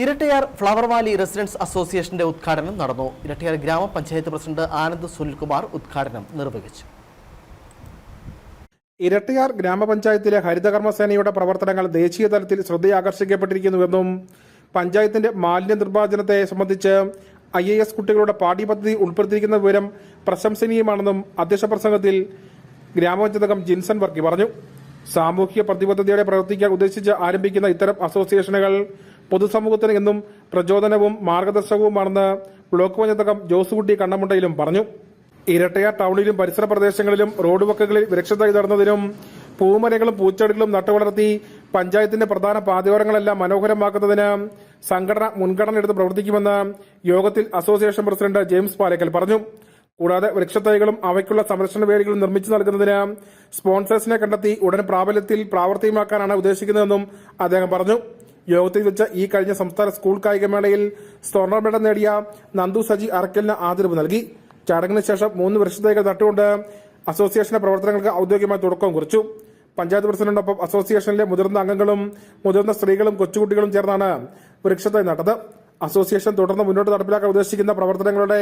Irattayar flower Valley residence അസോസിയേഷന്റെ ഉദ്ഘാടനം നടന്നു. ഇരട്ടയാർ ഗ്രാമപഞ്ചായത്ത് പ്രസിഡന്റ് ആനന്ദ് സുനിൽകുമാർ ഉദ്ഘാടനം നിർവഹിച്ചു. ഇരട്ടയാർ ഗ്രാമപഞ്ചായത്തിലെ ഹരിതകർമ്മസേനയുടെ പ്രവർത്തനങ്ങൾ ദേശീയ തലത്തിൽ ശ്രദ്ധയാകർഷിക്കപ്പെട്ടിരിക്കുന്നുവെന്നും പഞ്ചായത്തിന്റെ മാലിന്യ നിർമ്മാർജനത്തെ സംബന്ധിച്ച് ഐ എ എസ് കുട്ടികളുടെ പാഠ്യപദ്ധതി ഉൾപ്പെടുത്തിയിരിക്കുന്ന വിവരം പ്രശംസനീയമാണെന്നും അധ്യക്ഷ പ്രസംഗത്തിൽ ഗ്രാമപഞ്ചായത്ത് അംഗം ജിൻസൺ വർക്കി പറഞ്ഞു. സാമൂഹിക പ്രതിബദ്ധതയോടെ പ്രവർത്തിക്കാൻ ഉദ്ദേശിച്ച് ആരംഭിക്കുന്ന ഇത്തരം അസോസിയേഷനുകൾ പൊതുസമൂഹത്തിന് എന്നും പ്രചോദനവും മാർഗദർശകവുമാണെന്ന് ബ്ലോക്ക് പഞ്ചായത്ത് അംഗം ജോസുകുട്ടി കണ്ണമുണ്ടയിലും പറഞ്ഞു. ഇരട്ടയ ടൗണിലും പരിസര പ്രദേശങ്ങളിലും റോഡ് വക്കുകളിൽ വൃക്ഷത്തൈ നടന്നതിനും പൂമരങ്ങളും പൂച്ചെടികളും നട്ടുവളർത്തി പഞ്ചായത്തിന്റെ പ്രധാന പാതയോരങ്ങളെല്ലാം മനോഹരമാക്കുന്നതിന് സംഘടന മുൻഗണന എടുത്ത് പ്രവർത്തിക്കുമെന്ന് യോഗത്തിൽ അസോസിയേഷൻ പ്രസിഡന്റ് ജെയിംസ് പാലക്കൽ പറഞ്ഞു. കൂടാതെ വൃക്ഷത്തൈകളും അവയ്ക്കുള്ള സംരക്ഷണ വേദികളും നിർമ്മിച്ചു നൽകുന്നതിന് സ്പോൺസേഴ്സിനെ കണ്ടെത്തി ഉടൻ പ്രാബല്യത്തിൽ പ്രാവർത്തികമാക്കാനാണ് ഉദ്ദേശിക്കുന്നതെന്നും അദ്ദേഹം പറഞ്ഞു. യോഗത്തിൽ വെച്ച് ഈ കഴിഞ്ഞ സംസ്ഥാന സ്കൂൾ കായികമേളയിൽ സ്വർണ മെഡൽ നേടിയ നന്ദു സജി അറക്കലിന് ആദരവ് നൽകി. ചടങ്ങിന് ശേഷം മൂന്ന് വർഷത്തേക്ക് നട്ടുകൊണ്ട് അസോസിയേഷന്റെ പ്രവർത്തനങ്ങൾക്ക് ഔദ്യോഗികമായി തുടക്കം കുറിച്ചു. പഞ്ചായത്ത് പ്രസിഡന്റിനൊപ്പം അസോസിയേഷനിലെ മുതിർന്ന അംഗങ്ങളും മുതിർന്ന സ്ത്രീകളും കൊച്ചുകുട്ടികളും ചേർന്നാണ് വൃക്ഷത്തൈ നട്ടത്. അസോസിയേഷൻ തുടർന്ന് മുന്നോട്ട് നടപ്പിലാക്കാൻ ഉദ്ദേശിക്കുന്ന പ്രവർത്തനങ്ങളുടെ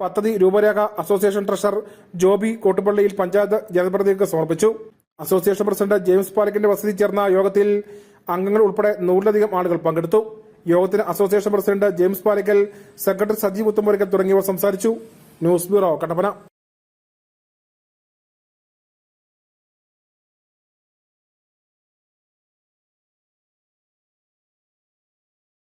പദ്ധതി രൂപരേഖ അസോസിയേഷൻ ട്രഷറർ ജോബി കോട്ടുപള്ളിയിൽ പഞ്ചായത്ത് ജനപ്രതിനിധികൾക്ക് സമർപ്പിച്ചു. അസോസിയേഷൻ പ്രസിഡന്റ് ജെയിംസ് പാലക്കിന്റെ വസതി ചേർന്ന യോഗത്തിൽ അംഗങ്ങൾ ഉൾപ്പെടെ നൂറിലധികം ആളുകൾ പങ്കെടുത്തു. യോഗത്തിന് association president James Palikkal secretary Sajeev Uthamapurackal തുടങ്ങിയവർ സംസാരിച്ചു. News bureau Kattappana.